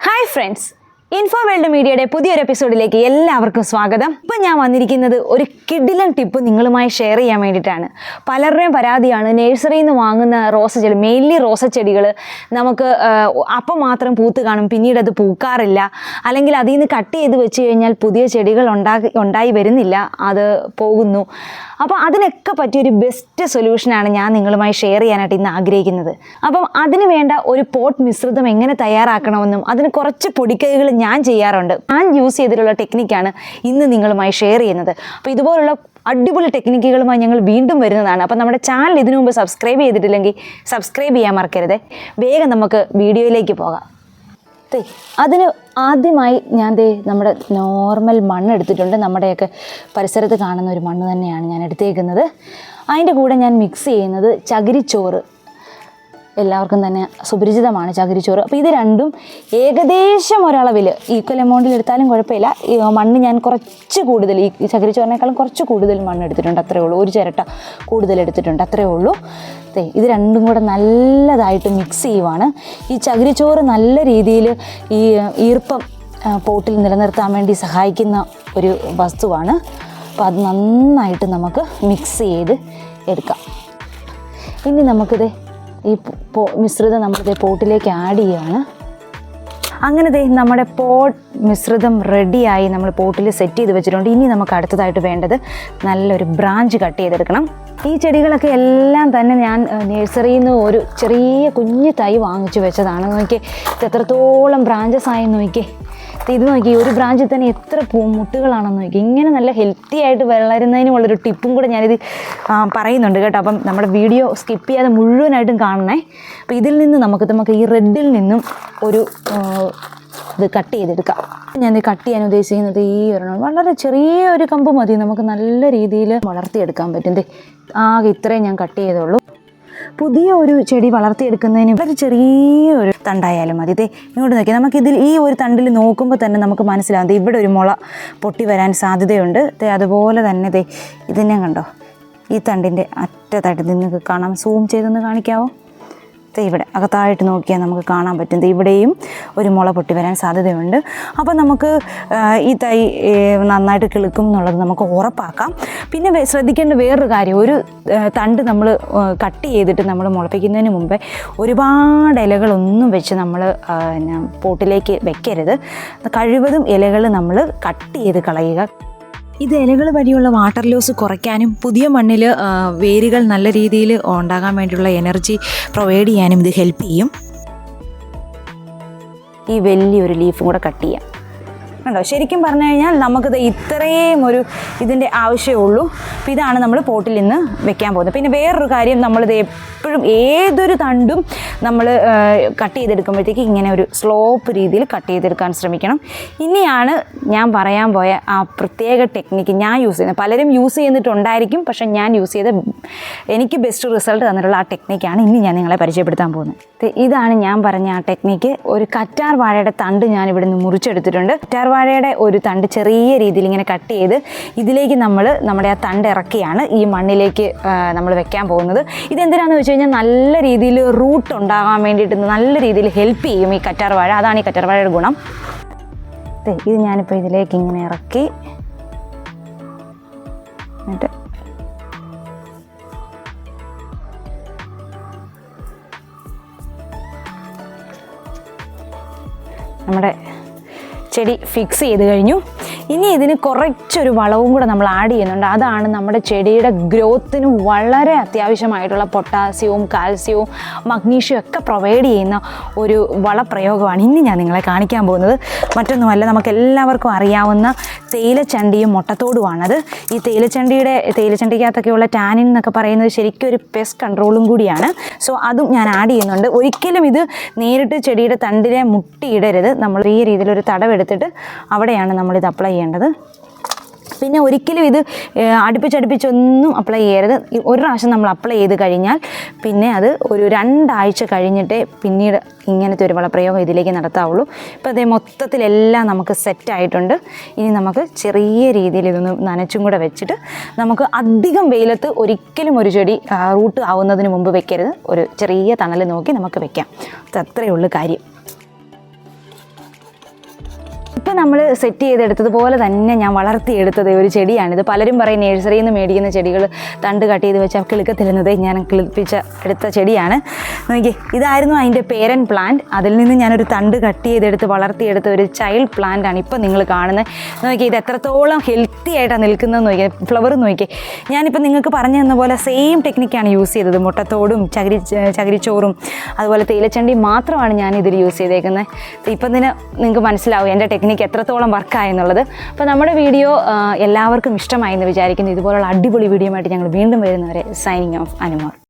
Hi friends info world മീഡിയയുടെ പുതിയൊരു എപ്പിസോഡിലേക്ക് എല്ലാവർക്കും സ്വാഗതം. ഇപ്പം ഞാൻ വന്നിരിക്കുന്നത് ഒരു കിഡിലൻ ടിപ്പ് നിങ്ങളുമായി ഷെയർ ചെയ്യാൻ വേണ്ടിയിട്ടാണ്. പലരുടെയും പരാതിയാണ് നഴ്സറിയിൽ നിന്ന് വാങ്ങുന്ന റോസ ചെടി മെയിൻലി റോസ ചെടികൾ നമുക്ക് അപ്പം മാത്രം പൂത്ത് കാണും പിന്നീട് അത് പൂക്കാറില്ല. അല്ലെങ്കിൽ അതിൽ നിന്ന് കട്ട് ചെയ്ത് വെച്ച് കഴിഞ്ഞാൽ പുതിയ ചെടികൾ ഉണ്ടാക്കി ഉണ്ടായി വരുന്നില്ല അത് പോകുന്നു. അപ്പോൾ അതിനൊക്കെ പറ്റിയൊരു ബെസ്റ്റ് സൊല്യൂഷനാണ് ഞാൻ നിങ്ങളുമായി ഷെയർ ചെയ്യാനായിട്ട് ഇന്ന് ആഗ്രഹിക്കുന്നത്. അപ്പം അതിന് വേണ്ട ഒരു പോട്ട് മിശ്രിതം എങ്ങനെ തയ്യാറാക്കണമെന്നും അതിന് കുറച്ച് പൊടിക്കൈകൾ ഞാൻ ചെയ്യാറുണ്ട്. ഞാൻ യൂസ് ചെയ്തിട്ടുള്ള ടെക്നിക്കാണ് ഇന്ന് നിങ്ങളുമായി ഷെയർ ചെയ്യുന്നത്. അപ്പോൾ ഇതുപോലുള്ള അടിപൊളി ടെക്നിക്കുകളുമായി ഞങ്ങൾ വീണ്ടും വരുന്നതാണ്. അപ്പോൾ നമ്മുടെ ചാനൽ ഇതിനു മുമ്പ് സബ്സ്ക്രൈബ് ചെയ്തിട്ടില്ലെങ്കിൽ സബ്സ്ക്രൈബ് ചെയ്യാൻ മറക്കരുത്. വേഗം നമുക്ക് വീഡിയോയിലേക്ക് പോകാം. അതിന് ആദ്യമായി ഞാൻ ദേ നമ്മുടെ നോർമൽ മണ്ണ് എടുത്തിട്ടുണ്ട്. നമ്മുടെയൊക്കെ പരിസരത്ത് കാണുന്ന ഒരു മണ്ണ് തന്നെയാണ് ഞാൻ എടുത്തേക്കുന്നത്. അതിന്റെ കൂടെ ഞാൻ മിക്സ് ചെയ്യുന്നത് ചകിരിച്ചോറ്. എല്ലാവർക്കും തന്നെ സുപരിചിതമാണ് ചകിരിച്ചോറ്. അപ്പോൾ ഇത് രണ്ടും ഏകദേശം ഒരളവിൽ ഈക്വൽ എമൗണ്ടിൽ എടുത്താലും കുഴപ്പമില്ല. മണ്ണ് ഞാൻ കുറച്ച് കൂടുതൽ ഈ ചകിരിച്ചോറിനേക്കാളും കുറച്ച് കൂടുതൽ മണ്ണ് എടുത്തിട്ടുണ്ട്. അത്രേ ഉള്ളൂ. ഒരു ചിരട്ട കൂടുതൽ എടുത്തിട്ടുണ്ട്. അത്രേ ഉള്ളൂ. അതെ ഇത് രണ്ടും കൂടെ നല്ലതായിട്ട് മിക്സ് ചെയ്യുവാണ്. ഈ ചകിരിച്ചോറ് നല്ല രീതിയിൽ ഈ ഈർപ്പം പോട്ടിൽ നിലനിർത്താൻ വേണ്ടി സഹായിക്കുന്ന ഒരു വസ്തുവാണ്. അപ്പോൾ അത് നന്നായിട്ട് നമുക്ക് മിക്സ് ചെയ്ത് എടുക്കാം. ഇനി നമുക്കിത് ഈ മിശ്രിതം നമ്മളിത് പോട്ടിലേക്ക് ആഡ് ചെയ്യുകയാണ് അങ്ങനെ ദേ നമ്മുടെ പോട്ട് മിശ്രിതം റെഡിയായി നമ്മൾ പോട്ടിൽ സെറ്റ് ചെയ്ത് വെച്ചിട്ടുണ്ട്. ഇനി നമുക്ക് അടുത്തതായിട്ട് വേണ്ടത് നല്ലൊരു ബ്രാഞ്ച് കട്ട് ചെയ്തെടുക്കണം. ഈ ചെടികളൊക്കെ എല്ലാം തന്നെ ഞാൻ നഴ്സറിയിൽ നിന്ന് ഒരു ചെറിയ കുഞ്ഞു തൈ വാങ്ങിച്ചു വെച്ചതാണ്. നോക്കിയേ ഇത് എത്രത്തോളം ബ്രാഞ്ചസ് ആയി നോക്കി ഇത് നോക്കി ഒരു ബ്രാഞ്ചിൽ തന്നെ എത്ര പൂ മുട്ടുകളാണെന്ന് നോക്കി ഇങ്ങനെ നല്ല ഹെൽത്തി ആയിട്ട് വളരുന്നതിനുമുള്ളൊരു ടിപ്പും കൂടെ ഞാനിത് പറയുന്നുണ്ട് കേട്ടോ. അപ്പം നമ്മുടെ വീഡിയോ സ്കിപ്പ് ചെയ്യാതെ മുഴുവനായിട്ടും കാണണേ. അപ്പോൾ ഇതിൽ നിന്ന് നമുക്ക് നമുക്ക് ഈ റെഡിൽ നിന്നും ഒരു ഇത് കട്ട് ചെയ്തെടുക്കാം. ഞാൻ ഇത് കട്ട് ചെയ്യാൻ ഉദ്ദേശിക്കുന്നത് ഈ ഒരെണ്ണം. വളരെ ചെറിയ ഒരു കമ്പ് മതി. നമുക്ക് നല്ല രീതിയിൽ വളർത്തിയെടുക്കാൻ പറ്റും. ആകെ ഇത്രയും ഞാൻ കട്ട് ചെയ്തുള്ളൂ. പുതിയ ഒരു ചെടി വളർത്തിയെടുക്കുന്നതിന് വളരെ ചെറിയ ഒരു തണ്ടായാലും മതി. ദേ ഇങ്ങോട്ട് നോക്കി നമുക്കിതിൽ ഈ ഒരു തണ്ടിൽ നോക്കുമ്പോൾ തന്നെ നമുക്ക് മനസ്സിലാവും. ദേ ഇവിടെ ഒരു മുള പൊട്ടി വരാൻ സാധ്യതയുണ്ട്. ദേ അതുപോലെ തന്നെ ഇതേ ഇതിനെ കണ്ടോ? ഈ തണ്ടിന്റെ അറ്റത്തായിട്ട് നിങ്ങൾക്ക് കാണാം. സൂം ചെയ്തൊന്ന് കാണിക്കാവോ? ഇവിടെ അകത്തായിട്ട് നോക്കിയാൽ നമുക്ക് കാണാൻ പറ്റും. ഇവിടെയും ഒരു മുള പൊട്ടി വരാൻ സാധ്യതയുണ്ട്. അപ്പോൾ നമുക്ക് ഈ തൈ നന്നായിട്ട് കിളുക്കും എന്നുള്ളത് നമുക്ക് ഉറപ്പാക്കാം. പിന്നെ ശ്രദ്ധിക്കേണ്ട വേറൊരു കാര്യം ഒരു തണ്ട് നമ്മൾ കട്ട് ചെയ്തിട്ട് നമ്മൾ മുളപ്പിക്കുന്നതിന് മുമ്പേ ഒരുപാട് ഇലകളൊന്നും വെച്ച് നമ്മൾ പോട്ടിലേക്ക് വെക്കരുത്. കഴിവതും ഇലകൾ നമ്മൾ കട്ട് ചെയ്ത് കളയുക. ഇത് ഇലകൾ വഴിയുള്ള വാട്ടർ ലോസ് കുറയ്ക്കാനും പുതിയ മണ്ണിൽ വേരുകൾ നല്ല രീതിയിൽ ഉണ്ടാകാൻ വേണ്ടിയുള്ള എനർജി പ്രൊവൈഡ് ചെയ്യാനും ഇത് ഹെൽപ്പ് ചെയ്യും. ഈ വലിയൊരു ലീഫും കൂടെ കട്ട് ചെയ്യാം. കണ്ടോ ശരിക്കും പറഞ്ഞു കഴിഞ്ഞാൽ നമുക്കിത് ഇത്രയും ഒരു ഇതിന്റെ ആവശ്യമുള്ളൂ അപ്പോൾ ഇതാണ് നമ്മൾ പോട്ടിൽ നിന്ന് വെക്കാൻ പോകുന്നത്. പിന്നെ വേറൊരു കാര്യം നമ്മളിത് എപ്പോഴും ഏതൊരു തണ്ടും നമ്മൾ കട്ട് ചെയ്തെടുക്കുമ്പോഴത്തേക്ക് ഇങ്ങനെ ഒരു സ്ലോപ്പ് രീതിയിൽ കട്ട് ചെയ്തെടുക്കാൻ ശ്രമിക്കണം. ഇനിയാണ് ഞാൻ പറയാൻ പോയ ആ പ്രത്യേക ടെക്നിക്ക് ഞാൻ യൂസ് ചെയ്യുന്നത്. പലരും യൂസ് ചെയ്തിട്ടുണ്ടായിരിക്കും പക്ഷേ ഞാൻ യൂസ് ചെയ്ത എനിക്ക് ബെസ്റ്റ് റിസൾട്ട് തന്നിട്ടുള്ള ആ ടെക്നിക്കാണ് ഇനി ഞാൻ നിങ്ങളെ പരിചയപ്പെടുത്താൻ പോകുന്നത്. ഇതാണ് ഞാൻ പറഞ്ഞ ആ ടെക്നിക്ക്. ഒരു കറ്റാർ വാഴയുടെ തണ്ട് ഞാൻ ഇവിടെ നിന്ന് മുറിച്ചെടുത്തിട്ടുണ്ട്. കറ്റാർ വാഴയുടെ ഒരു തണ്ട് ചെറിയ രീതിയിൽ ഇങ്ങനെ കട്ട് ചെയ്ത് ഇതിലേക്ക് നമ്മൾ നമ്മുടെ ആ തണ്ട് ഇറക്കിയാണ് ഈ മണ്ണിലേക്ക് നമ്മൾ വെക്കാൻ പോകുന്നത്. ഇതെന്തിനാണെന്ന് വെച്ച് കഴിഞ്ഞാൽ നല്ല രീതിയിൽ റൂട്ട് ഉണ്ടാകാൻ വേണ്ടിയിട്ട് നല്ല രീതിയിൽ ഹെൽപ്പ് ചെയ്യും ഈ കറ്റാർ വാഴ അതാണ് ഈ കറ്റാർ വാഴയുടെ ഗുണം ഇത് ഞാനിപ്പോൾ ഇതിലേക്ക് ഇങ്ങനെ ഇറക്കി എന്നിട്ട് നമ്മുടെ ചെടി ഫിക്സ് ചെയ്ത് കഴിഞ്ഞു. ഇനി ഇതിന് കുറച്ചൊരു വളവും കൂടെ നമ്മൾ ആഡ് ചെയ്യുന്നുണ്ട്. അതാണ് നമ്മുടെ ചെടിയുടെ ഗ്രോത്തിന് വളരെ അത്യാവശ്യമായിട്ടുള്ള പൊട്ടാസ്യവും കാൽസ്യവും മഗ്നീഷ്യവും ഒക്കെ പ്രൊവൈഡ് ചെയ്യുന്ന ഒരു വളപ്രയോഗമാണ് ഇനി ഞാൻ നിങ്ങളെ കാണിക്കാൻ പോകുന്നത്. മറ്റൊന്നുമല്ല നമുക്ക് എല്ലാവർക്കും അറിയാവുന്ന തേയിലച്ചണ്ടിയും മുട്ടത്തോടുമാണത് ഈ തേയിലച്ചണ്ടിയുടെ തേയിലച്ചണ്ടിക്കകത്തൊക്കെയുള്ള ടാനിൻ എന്നൊക്കെ പറയുന്നത് ശരിക്കും ഒരു പെസ്റ്റ് കൺട്രോളും കൂടിയാണ്. സോ അതും ഞാൻ ആഡ് ചെയ്യുന്നുണ്ട്. ഒരിക്കലും ഇത് നേരിട്ട് ചെടിയുടെ തണ്ടിനെ മുട്ടിയിടരുത്. നമ്മൾ ഈ രീതിയിലൊരു തടവെടുത്തിട്ട് അവിടെയാണ് നമ്മളിത് അപ്ലൈ ചെയ്യേണ്ടത്. പിന്നെ ഒരിക്കലും ഇത് അടുപ്പിച്ചടുപ്പിച്ചൊന്നും അപ്ലൈ ചെയ്യരുത്. ഒരു പ്രാവശ്യം നമ്മൾ അപ്ലൈ ചെയ്ത് കഴിഞ്ഞാൽ പിന്നെ അത് ഒരു രണ്ടാഴ്ച കഴിഞ്ഞിട്ടേ പിന്നീട് ഇങ്ങനത്തെ ഒരു വളപ്രയോഗം ഇതിലേക്ക് നടത്താവുള്ളൂ. ഇപ്പോൾ അതേ മൊത്തത്തിലെല്ലാം നമുക്ക് സെറ്റായിട്ടുണ്ട് ഇനി നമുക്ക് ചെറിയ രീതിയിൽ ഇതൊന്ന് നനച്ചും കൂടെ വെച്ചിട്ട് നമുക്ക് അധികം വെയിലത്ത് ഒരിക്കലും ഒരു ചെടി റൂട്ട് ആവുന്നതിന് മുമ്പ് വെക്കരുത്. ഒരു ചെറിയ തണൽ നോക്കി നമുക്ക് വെക്കാം. അത് അത്രയേ ഉള്ളൂ കാര്യം. ഇപ്പം നമ്മൾ സെറ്റ് ചെയ്തെടുത്തതുപോലെ തന്നെ ഞാൻ വളർത്തിയെടുത്തത് ഒരു ചെടിയാണിത് പലരും പറയും നേഴ്സറിയിൽ നിന്ന് മേടിക്കുന്ന ചെടികൾ തണ്ട് കട്ട് ചെയ്ത് വെച്ചാൽ കിളുക്കത്തിരുന്നത് ഞാൻ കിളിപ്പിച്ച എടുത്ത ചെടിയാണ്. നോക്കി ഇതായിരുന്നു അതിന്റെ പേരൻ പ്ലാന്റ് അതിൽ നിന്ന് ഞാനൊരു തണ്ട് കട്ട് ചെയ്തെടുത്ത് വളർത്തിയെടുത്ത ഒരു ചൈൽഡ് പ്ലാന്റ് ആണ് ഇപ്പം നിങ്ങൾ കാണുന്നത്. നോക്കി ഇത് എത്രത്തോളം ഹെൽത്തി ആയിട്ടാണ് നിൽക്കുന്നത് നോക്കി ഫ്ലവർ നോക്കി ഞാനിപ്പോൾ നിങ്ങൾക്ക് പറഞ്ഞു തന്ന പോലെ സെയിം ടെക്നിക്കാണ് യൂസ് ചെയ്തത്. മുട്ടത്തോടും ചകിരി ചകിരിച്ചോറും അതുപോലെ തേയിലച്ചണ്ടി മാത്രമാണ് ഞാൻ ഇതിൽ യൂസ് ചെയ്തേക്കുന്നത്. ഇപ്പം തന്നെ നിങ്ങൾക്ക് മനസ്സിലാവും എന്റെ ടെക്നിക്ക് എത്രത്തോളം വർക്കായെന്നുള്ളത് അപ്പോൾ നമ്മുടെ വീഡിയോ എല്ലാവർക്കും ഇഷ്ടമായി എന്ന് വിചാരിക്കുന്നു. ഇതുപോലുള്ള അടിപൊളി വീഡിയോ ആയിട്ട് ഞങ്ങൾ വീണ്ടും വരുന്നവരെ സൈനിങ് ഓഫ് അനുമോൾ.